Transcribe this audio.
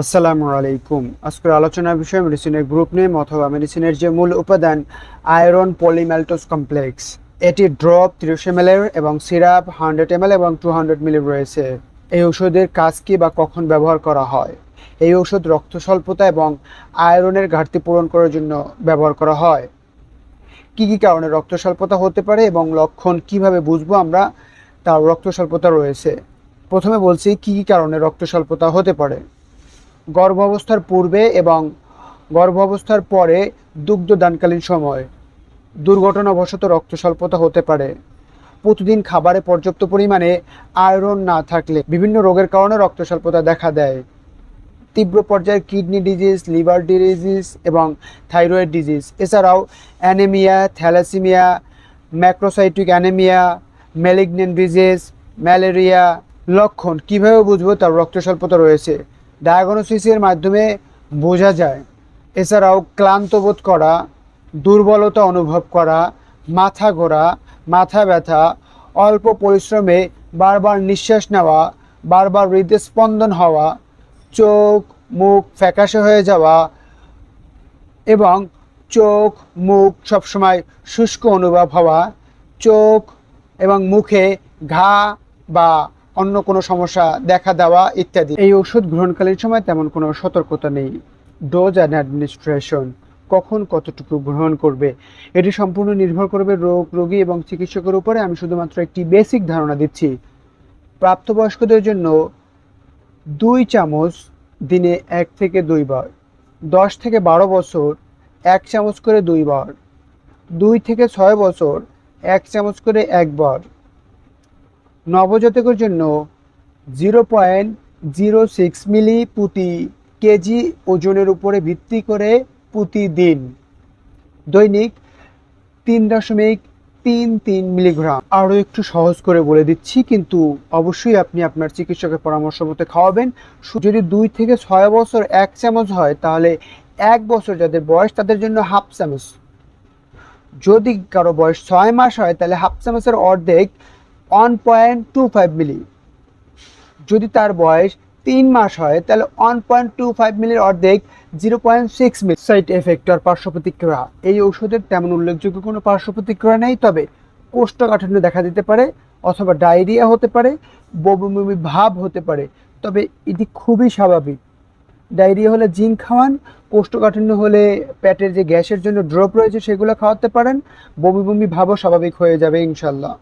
আসসালামু আলাইকুম। আজকের আলোচনার বিষয় মেডিসিনের গ্রুপ নেম অথবা মেডিসিনের যে মূল উপাদান, আয়রন পলিম্যালটোস কমপ্লেক্স। এটি ড্রপ তিরিশ এম এবং সিরাপ হান্ড্রেড এম এবং টু হান্ড্রেড মিলি রয়েছে। এই ওষুধের কাজ কি বা কখন ব্যবহার করা হয়? এই ওষুধ রক্ত স্বল্পতা এবং আয়রনের ঘাটতি পূরণ করার জন্য ব্যবহার করা হয়। কি কি কারণে রক্ত স্বল্পতা হতে পারে এবং লক্ষণ কীভাবে বুঝব আমরা? তার রক্ত স্বল্পতা রয়েছে। প্রথমে বলছি কি কি কারণে রক্ত স্বল্পতা হতে পারে। গর্ভাবস্থার পূর্বে এবং গর্ভাবস্থার পরে দুগ্ধদানকালীন সময়। দুর্ঘটনাবশত রক্ত স্বল্পতা হতে পারে। প্রতিদিন খাবারে পর্যাপ্ত পরিমাণে আয়রন না থাকলে বিভিন্ন রোগের কারণে রক্ত স্বল্পতা দেখা দেয়। তীব্র পর্যায়ের কিডনি ডিজিজ, লিভার ডিজিজ এবং থাইরয়েড ডিজিজ। এছাড়াও anaemia, thalassaemia, macrocytic anaemia malignant disease, malaria লক্ষণ। কীভাবে বুঝব তার রক্ত স্বল্পতা রয়েছে? ডায়াগনোসিসের মাধ্যমে বোঝা যায়। এছাড়াও ক্লান্ত বোধ করা, দুর্বলতা অনুভব করা, মাথা ঘোরা, মাথা ব্যথা, অল্প পরিশ্রমে বারবার নিঃশ্বাস নেওয়া, বারবার হৃদস্পন্দন হওয়া, চোখ মুখ ফ্যাকাশে হয়ে যাওয়া এবং চোখ মুখ সবসময় শুষ্ক অনুভব হওয়া, চোখ এবং মুখে ঘা বা অন্য কোনো সমস্যা দেখা দেওয়া ইত্যাদি। এই ওষুধ গ্রহণকালীন সময় তেমন কোনো সতর্কতা নেই। ডোজ অ্যান্ড অ্যাডমিনিস্ট্রেশন কখন কতটুকু গ্রহণ করবে? এটি সম্পূর্ণ নির্ভর করবে রোগ, রোগী এবং চিকিৎসকের উপরে। আমি শুধুমাত্র একটি বেসিক ধারণা দিচ্ছি। প্রাপ্তবয়স্কদের জন্য দুই চামচ দিনে এক থেকে দুইবার দশ থেকে বারো বছর এক চামচ করে দুইবার দুই থেকে ছয় বছর এক চামচ করে একবার নবজাতকের জন্য zero point zero six ml প্রতি কেজি ওজনের উপরে ভিত্তি করে প্রতিদিন দৈনিক তিন দশমিক তিন তিন মিলিগ্রাম। আরও একটু সহজ করে বলে দিচ্ছি, কিন্তু অবশ্যই আপনি আপনার চিকিৎসকের পরামর্শ মতো খাওয়াবেন। যদি দুই থেকে ছয় বছর এক চামচ হয়, তাহলে এক বছর যাদের বয়স, তাদের জন্য হাফ চামচ। যদি কারও বয়স ছয় মাস হয়, তাহলে হাফ চামচের অর্ধেক one point two five ml যদি তার বয়স তিন মাস হয়, তাহলে ওয়ান পয়েন্ট টু ফাইভ মিলির অর্ধেক zero point six ml side effect আর পার্শ্ব প্রতিক্রিয়া। এই ঔষধের তেমন উল্লেখযোগ্য কোনো পার্শ্ব প্রতিক্রিয়া নেই, তবে কোষ্ঠকাঠিন্য দেখা দিতে পারে অথবা ডায়রিয়া হতে পারে বমি ভাব হতে পারে, তবে এটি খুবই স্বাভাবিক। ডায়রিয়া হলে জিঙ্ক খাওয়ান, কোষ্ঠকাঠিন্য হলে পেটের যে গ্যাসের জন্য ড্রপ রয়েছে সেগুলো খাওয়াতে পারেন বমি বমি ভাবও স্বাভাবিক হয়ে যাবে ইনশাল্লাহ